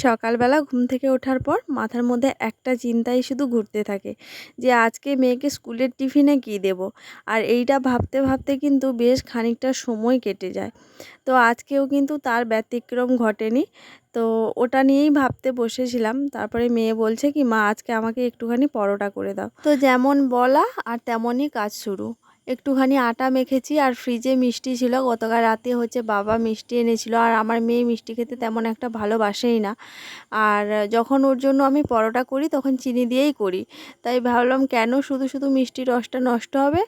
সকালবেলা ঘুম থেকে ওঠার পর মাথার মধ্যে একটা চিন্তাই শুধু ঘুরতে থাকে যে আজকে মেয়েকে স্কুলের টিফিনে কী দেব? আর এইটা ভাবতে ভাবতে কিন্তু বেশ খানিকটা সময় কেটে যায়। তো আজকেও কিন্তু তার ব্যতিক্রম ঘটেনি। তো ওটা নিয়েই ভাবতে বসেছিলাম। তারপরে মেয়ে বলছে কি, মা, আজকে আমাকে একটুখানি পরোটা করে দাও। তো যেমন বলা আর তেমনই কাজ শুরু। একটুখানি আটা মেখেছি আর ফ্রিজে মিষ্টি ছিল। গতকাল রাতে হচ্ছে বাবা মিষ্টি এনেছিল আর আমার মেয়ে মিষ্টি খেতে তেমন একটা ভালোবাসেই না। আর যখন ওর জন্য আমি পরোটা করি তখন চিনি দিয়েই করি। তাই ভাবলাম কেন শুধু শুধু মিষ্টির রসটা নষ্ট হবে?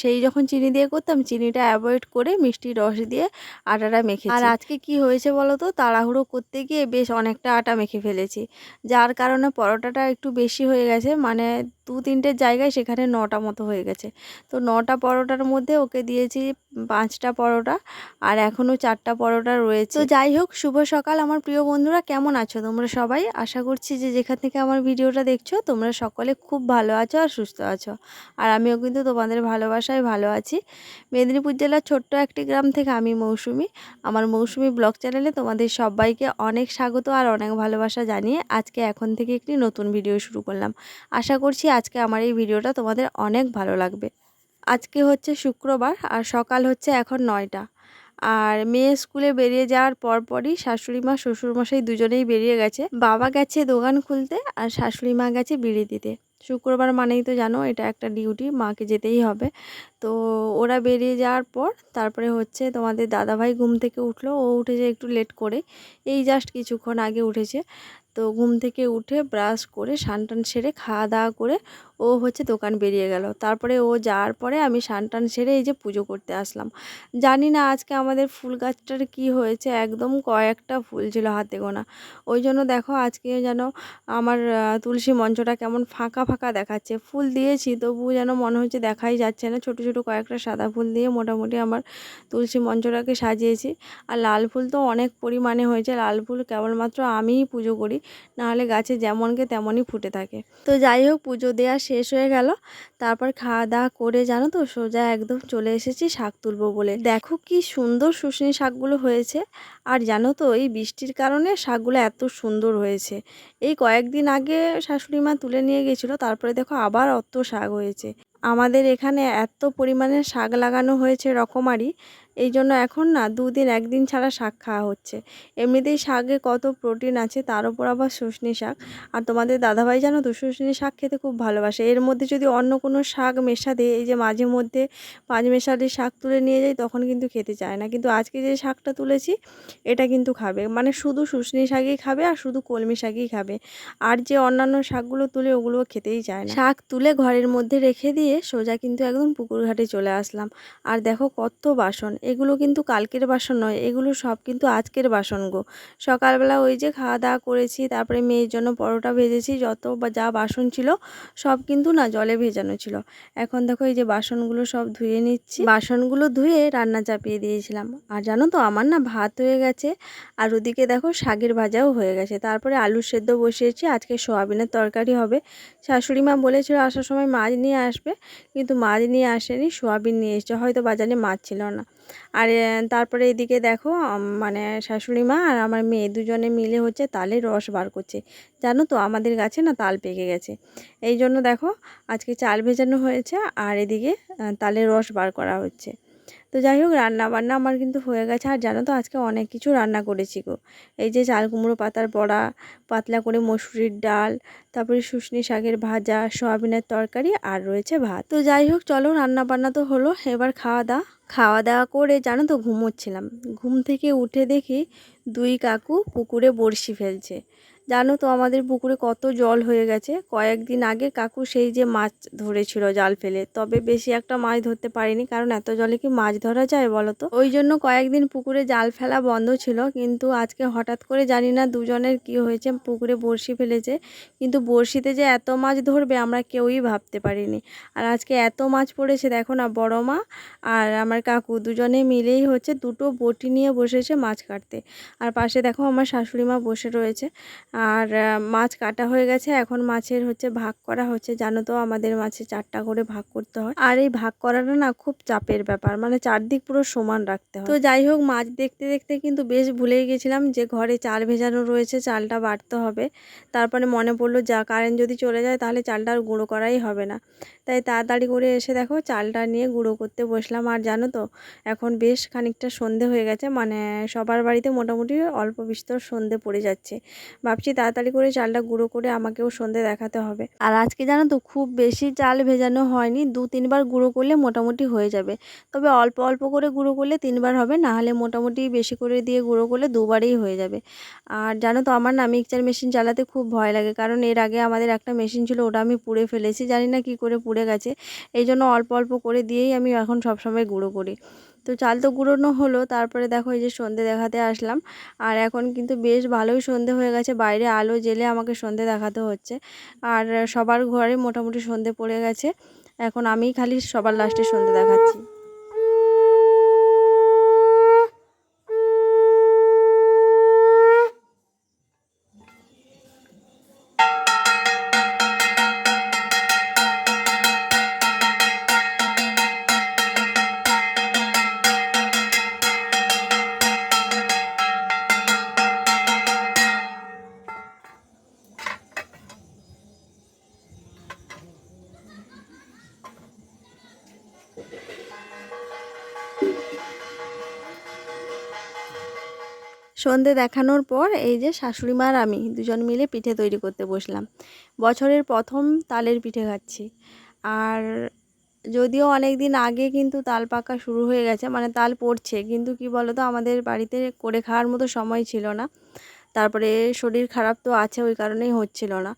সেই যখন চিনি দিয়ে করতাম চিনিটা অ্যাভয়েড করে মিষ্টির রস দিয়ে আটাটা মেখে আর আজকে কি হয়েছে বলো তো তাড়াহুড়ো করতে গিয়ে বেশ অনেকটা আটা মেখে ফেলেছি। যার কারণে পরোটাটা একটু বেশি হয়ে গেছে। মানে দু তিনটের জায়গায় সেখানে নটা মতো হয়ে গেছে। তো নটা পরোটার মধ্যে ওকে দিয়েছি পাঁচটা পরোটা আর এখনও চারটা পরোটা রয়েছে। তো যাই হোক, শুভ সকাল। আমার প্রিয় বন্ধুরা, কেমন আছো তোমরা সবাই? আশা করছি যে যেখান থেকে আমার ভিডিওটা দেখছ, তোমরা সকলে খুব ভালো আছো আর সুস্থ আছো। আর আমিও কিন্তু তোমাদের ভালোবাসায় ভালো আছি। মেদিনীপুর জেলার ছোট্ট একটি গ্রাম থেকে আমি মৌসুমি। আমার মৌসুমি ব্লগ চ্যানেলে তোমাদের সবাইকে অনেক স্বাগত আর অনেক ভালোবাসা জানিয়ে আজকে এখন থেকে একটি নতুন ভিডিও শুরু করলাম। আশা করছি আজকে আমার এই ভিডিওটা তোমাদের অনেক ভালো লাগবে। আজকে হচ্ছে শুক্রবার আর সকাল হচ্ছে এখন নয়টা। আর মেয়ে স্কুলে বেরিয়ে যাওয়ার পরপরই শাশুড়ি মা, শ্বশুরমশাই দুজনেই বেরিয়ে গেছে। বাবা গেছে দোকান খুলতে আর শাশুড়ি মা গেছে বিড়ি দিতে। শুক্রবার মানেই তো জানো এটা একটা ডিউটি, মাকে যেতেই হবে। তো ওরা বেরিয়ে যাওয়ার পর তারপরে হচ্ছে তোমাদের দাদাভাই ঘুম থেকে উঠল। ও উঠেছে একটু লেট করে, এই জাস্ট কিছুক্ষণ আগে উঠেছে। তো ঘুম থেকে উঠে ব্রাশ করে টান সেরে খাওয়া দাওয়া করে ও হচ্ছে দোকান বেরিয়ে গেল। তারপরে ও যাওয়ার পরে আমি টান সেরে এই যে পুজো করতে আসলাম। জানি না আজকে আমাদের ফুল গাছটার কি হয়েছে, একদম কয়েকটা ফুল ছিল হাতে গোনা। ওই জন্য দেখো আজকে যেন আমার তুলসী মঞ্চটা কেমন ফাঁকা ফাঁকা দেখাচ্ছে। ফুল দিয়েছি তবু যেন মনে হচ্ছে দেখাই যাচ্ছে না। ছোটো ছোটো কয়েকটা সাদা ফুল দিয়ে মোটামুটি আমার তুলসী মঞ্চটাকে সাজিয়েছি। আর লাল ফুল তো অনেক পরিমাণে হয়েছে। লাল ফুল কেবলমাত্র আমিই পুজো করি। নাহলে গাছে যেমনকে তেমনই ফুটে থাকে। তো যাই হোক, পুজো দেওয়া শেষ হয়ে গেল। তারপর খাওয়া দাওয়া করে জানো তো, সোজা একদম চলে এসেছি শাক তুলবো বলে। দেখো কি সুন্দর শুশনি শাকগুলো হয়েছে। আর জানো তো, এই বৃষ্টির কারণে শাকগুলো এত সুন্দর হয়েছে। এই কয়েকদিন আগে শাশুড়ি মা তুলে নিয়ে গেছিল, তারপরে দেখো আবার অত শাক হয়েছে। আমাদের এখানে এত পরিমাণে শাক লাগানো হয়েছে রকমারি। এই জন্য এখন না দুদিন একদিন ছাড়া শাক খাওয়া হচ্ছে। এমনিতেই শাকে কত প্রোটিন আছে তার উপর আবার শুশনি শাক। আর তোমাদের দাদাভাই জানো তো শুশনি শাক খেতে খুব ভালোবাসে। এর মধ্যে যদি অন্য কোনো শাক মেশা দেয়, এই যে মাঝে মধ্যে পাঁচ মেশালি শাক তুলে নিয়ে যাই, তখন কিন্তু খেতে চায় না। কিন্তু আজকে যে শাকটা তুলেছি, এটা কিন্তু খাবে। মানে শুধু শুশনি শাকই খাবে আর শুধু কলমি শাকই খাবে। আর যে অন্যান্য শাকগুলো তুলে ওগুলো খেতেই চায় না। শাক তুলে ঘরের মধ্যে রেখে দিয়ে সোজা কিন্তু একদম পুকুর ঘাটে চলে আসলাম। আর দেখো কত বাসন। এগুলো কিন্তু কালকের বাসন নয়, এগুলো সব কিন্তু আজকের বাসন গো। সকালবেলা ওই যে খাওয়া দাওয়া করেছি, তারপরে মেয়ের জন্য পরোটা ভেজেছি, যত বা যা বাসন ছিল সব কিন্তু না জলে ভেজানো ছিল। এখন দেখো এই যে বাসনগুলো সব ধুয়ে নিচ্ছি। বাসনগুলো ধুয়ে রান্না চাপিয়ে দিয়েছিলাম। আর জানো তো আমার না ভাত হয়ে গেছে, আর ওদিকে দেখো শাকের ভাজাও হয়ে গেছে। তারপরে আলু সেদ্ধ বসিয়েছি, আজকে সোয়াবিনের তরকারি হবে। শাশুড়ি মা বলেছিল আসার সময় মাছ নিয়ে আসবে, কিন্তু মাছ নিয়ে আসেনি, সোয়াবিন নিয়ে এসছে, হয়তো বাজারে মাছ ছিল না। আর তারপরে এদিকে দেখো মানে শাশুড়ি মা আর আমার মেয়ে দুজনে মিলে হচ্ছে তালের রস বার করছে। জানো তো, আমাদের গাছে না তাল পেকে গেছে। এই জন্য দেখো, আজকে চাল ভেজানো হয়েছে আর এদিকে তালের রস বার করা হচ্ছে। তো যাই হোক রান্না বান্না আমার কিন্তু হয়ে গেছে। আর জানো তো, আজকে অনেক কিছু রান্না করেছি গো। এই যে চাল কুমড়ো পাতার বড়া, পাতলা করে মসুরির ডাল, তারপরে শুশনি শাকের ভাজা, সোয়াবিনের তরকারি আর রয়েছে ভাত। তো যাই হোক, চলো রান্না বান্না তো হলো। এবার খাওয়া দাওয়া খাওয়া দাওয়া করে জানো তো, ঘুমোচ্ছিলাম। ঘুম থেকে উঠে দেখি দুই কাকু পুকুরে বড়শি ফেলছে। জানো তো আমাদের পুকুরে কত জল হয়ে গেছে। কয়েকদিন আগে কাকু সেই যে মাছ ধরেছিল জাল ফেলে, তবে বেশি একটা মাছ ধরতে পারিনি, কারণ এত জলে কি মাছ ধরা যায় বলো তো? ওই জন্য কয়েকদিন পুকুরে জাল ফেলা বন্ধ ছিল, কিন্তু আজকে হঠাৎ করে জানি না দুজনের কি হয়েছে, পুকুরে বড়শি ফেলেছে, কিন্তু বড়শিতে যে এত মাছ ধরবে আমরা কেউই ভাবতে পারিনি। আর আজকে এত মাছ পড়েছে দেখো না, বড় মা আর আমার কাকু দুজনে মিলেই হচ্ছে দুটো বটি নিয়ে বসেছে মাছ কাটতে। আর পাশে দেখো আমার শাশুড়ি মা বসে রয়েছে। আর মাছ কাটা হয়ে গেছে। এখন মাছের হচ্ছে ভাগ করা হচ্ছে। জানো তো আমাদের মাছে চারটা করে ভাগ করতে হয়। আর এই ভাগ করাটা না খুব চাপের ব্যাপার। মানে চারদিক পুরো সমান রাখতে হয়। তো যাই হোক, মাছ দেখতে দেখতে কিন্তু বেশ ভুলেই গেছিলাম যে ঘরে চাল ভেজানো রয়েছে, চালটা বাড়তে হবে। তারপরে মনে পড়ল, যা কারেন্ট যদি চলে যায় তাহলে চালটা আর গুঁড়ো করাই হবে না। তাই তাড়াতাড়ি করে এসে দেখো, চালটা নিয়ে গুঁড়ো করতে বসলাম। আর জানো তো, এখন বেশ খানিকটা সন্ধে হয়ে গেছে। মানে সবার বাড়িতে মোটামুটি অল্প বিস্তর সন্ধে পড়ে যাচ্ছে। ভাবছি তাড়াতাড়ি করে চালটা গুঁড়ো করে আমাকেও সন্ধে দেখাতে হবে। আর আজকে জানো তো খুব বেশি চাল ভেজানো হয়নি, দু তিনবার গুঁড়ো করলে মোটামুটি হয়ে যাবে। তবে অল্প অল্প করে গুঁড়ো করলে তিনবার হবে, না হলে মোটামুটি বেশি করে দিয়ে গুঁড়ো করলে দুবারেই হয়ে যাবে। আর জানো তো আমার না মিক্সচার মেশিন চালাতে খুব ভয় লাগে, কারণ এর আগে আমাদের একটা মেশিন ছিল, ওটা আমি পুড়ে ফেলেছি, জানি না কি করে পুড়ে গেছে। এই জন্য অল্প অল্প করে দিয়েই আমি এখন সবসময় গুঁড়ো করি। তো চাল তো গুঁড়োনো হলো, তারপরে দেখো এই যে সন্ধে দেখাতে আসলাম। আর এখন কিন্তু বেশ ভালোই সন্ধে হয়ে গেছে, বাইরে আলো জেলে আমাকে সন্ধে দেখাতে হচ্ছে। আর সবার ঘরে মোটামুটি সন্ধে পড়ে গেছে, এখন আমি খালি সবার লাস্টে সন্ধে দেখাচ্ছি। সন্ধে দেখানোর পর এই যে শাশুড়ি মা আর আমি দুজন মিলে পিঠে তৈরি করতে বসলাম। বছরের প্রথম তালের পিঠে খাচ্ছি। আর যদিও অনেক দিন আগে কিন্তু তাল পাকা শুরু হয়ে গেছে মানে তাল পড়ছে, কিন্তু কি বলতো, আমাদের বাড়িতে করে খাওয়ার মতো সময় ছিল না। তারপরে শরীর খারাপ তো আছে, ওই কারণেই হচ্ছিল না।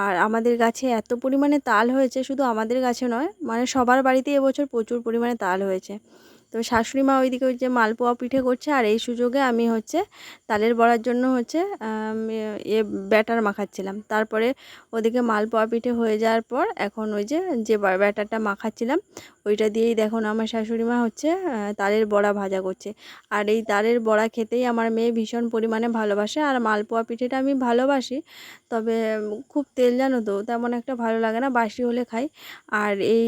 আর আমাদের গাছে এত পরিমাণে তাল হয়েছে, শুধু আমাদের গাছে নয় মানে সবার বাড়িতে এবছর প্রচুর পরিমাণে তাল হয়েছে। তো শাশুড়ি মা ওইদিকে ওই যে মালপোয়া পিঠে করছে আর এই সুযোগে আমি হচ্ছে তালের বড়ার জন্য হচ্ছে এ ব্যাটার মাখাচ্ছিলাম। তারপরে ওদিকে মালপোয়া পিঠে হয়ে যাওয়ার পর এখন ওই যে যে ব্যাটারটা মাখাচ্ছিলাম, ওইটা দিয়েই দেখুন আমার শাশুড়ি মা হচ্ছে তালের বড়া ভাজা করছে। আর এই তালের বড়া খেতেই আমার মেয়ে ভীষণ পরিমাণে ভালোবাসে আর মালপোয়া পিঠেটা আমি ভালোবাসি, তবে খুব তেল জানো তো, তেমন একটা ভালো লাগে না, বাসি হলে খাই। আর এই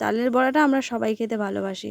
তালের বড়াটা আমরা সবাই খেতে ভালোবাসি।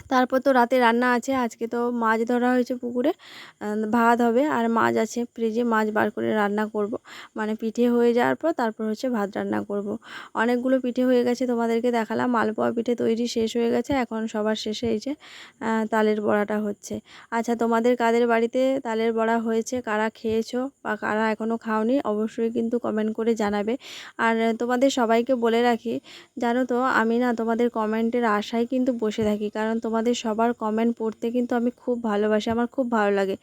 তারপর তো রাতে রান্না আছে, আজকে তো মাছ ধরা হয়েছে পুকুরে ভাত হবে আর মাছ আছে ফ্রিজে, মাছ বার করে রান্না করব। মানে পিঠে হয়ে যাওয়ার পর তারপর হচ্ছে ভাত রান্না করব। অনেকগুলো পিঠে হয়ে গেছে তোমাদেরকে দেখালাম, মালপোয়া পিঠে তৈরি শেষ হয়ে গেছে, এখন সবার শেষে এই যে তালের বড়াটা হচ্ছে। আচ্ছা তোমাদের কাদের বাড়িতে তালের বড়া হয়েছে, কারা খেয়েছো বা কারা এখনও খাওনি, অবশ্যই কিন্তু কমেন্ট করে জানাবে। আর তোমাদের সবাইকে বলে রাখি, জানো তো, আমি না তোমাদের কমেন্টের আশায় কিন্তু বসে থাকি, কারণ তোমাদের সবার কমেন্ট পড়তে কিন্তু আমি খুব ভালোবাসি, আমার খুব ভালো লাগে।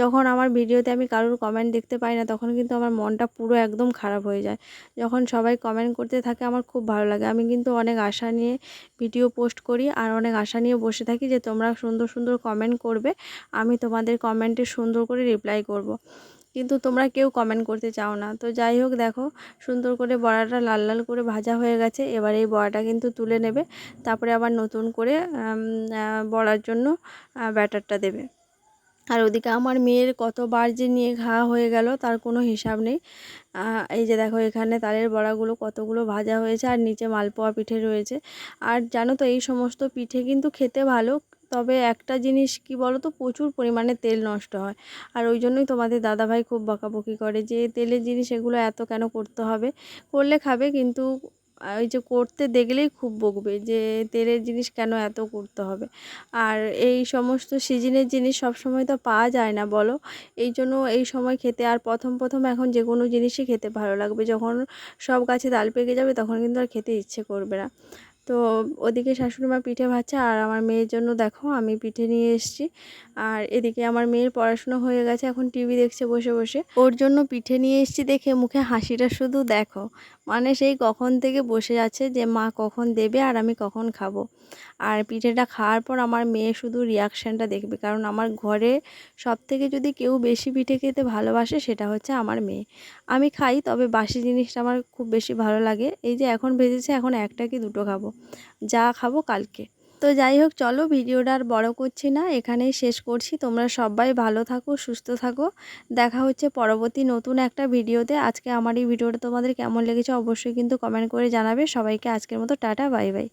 যখন আমার ভিডিওতে আমি কারোর কমেন্ট দেখতে পাই না, তখন কিন্তু আমার মনটা পুরো একদম খারাপ হয়ে যায়। যখন সবাই কমেন্ট করতে থাকে, আমার খুব ভালো লাগে। আমি কিন্তু অনেক আশা নিয়ে ভিডিও পোস্ট করি আর অনেক আশা নিয়ে বসে থাকি যে তোমরা সুন্দর সুন্দর কমেন্ট করবে, আমি তোমাদের কমেন্টে সুন্দর করে রিপ্লাই করব। কিন্তু তোমরা কেউ কমেন্ট করতে চাও না। তো যাই হোক দেখো, সুন্দর করে বড়াটা লাল লাল করে ভাজা হয়ে গেছে। এবার এই বড়াটা কিন্তু তুলে নেবে। তারপরে আবার নতুন করে বড়ার জন্য ব্যাটারটা দেবে। আর ওদিকে আমার মেয়ের কতবার যে নিয়ে খাওয়া হয়ে গেল, তার কোনো হিসাব নেই। এই যে দেখো, এখানে তালের বড়াগুলো কতগুলো ভাজা হয়েছে, আর নিচে মালপোয়া পিঠে রয়েছে। আর জানো তো, এই সমস্ত পিঠে কিন্তু খেতে ভালো। তবে একটা জিনিস কি বলো তো প্রচুর পরিমাণে তেল নষ্ট হয়। আর ওই জন্যই তোমাদের দাদাভাই খুব বকাবকি করে যে, তেলের জিনিস এগুলো এত কেন করতে হবে? করলে খাবে কিন্তু ওই যে করতে দেখলেই খুব বকবে যে, তেলের জিনিস কেন এত করতে হবে? আর এই সমস্ত সিজনের জিনিস সব সময় তো পাওয়া যায় না বলো। এই জন্য এই সময় খেতে আর প্রথম প্রথম এখন যে কোনো জিনিসই খেতে ভালো লাগবে। যখন সব গাছে তাল পেকে যাবে, তখন কিন্তু আর খেতে ইচ্ছে করবে না। তো ওদিকে শাশুড়ি মা পিঠে ভাজছে আর আমার মেয়ের জন্য দেখো আমি পিঠে নিয়ে এসেছি। আর এদিকে আমার মেয়ের পড়াশুনো হয়ে গেছে, এখন টিভি দেখছে বসে বসে। ওর জন্য পিঠে নিয়ে এসেছি দেখে মুখে হাসিটা শুধু দেখো। মানে সেই কখন থেকে বসে আছে যে, মা কখন দেবে আর আমি কখন খাব? আর পিঠেটা খাওয়ার পর আমার মেয়ে শুধু রিয়াকশানটা দেখবে। কারণ আমার ঘরে সব থেকে যদি কেউ বেশি পিঠে খেতে ভালোবাসে, সেটা হচ্ছে আমার মেয়ে। আমি খাই, তবে বাসি জিনিসটা আমার খুব বেশি ভালো লাগে। এই যে এখন ভেজেছে, এখন একটা কি দুটো খাব? যা খাব কালকে। তো যাই হোক, চলো ভিডিওটা আর বড়ো করছি না, এখানেই শেষ করছি। তোমরা সবাই ভালো থাকো, সুস্থ থাকো। দেখা হচ্ছে পরবর্তী নতুন একটা ভিডিওতে। আজকে আমার এই ভিডিওটা তোমাদের কেমন লেগেছে অবশ্যই কিন্তু কমেন্ট করে জানাবে। সবাইকে আজকের মতো টাটা, বাই বাই।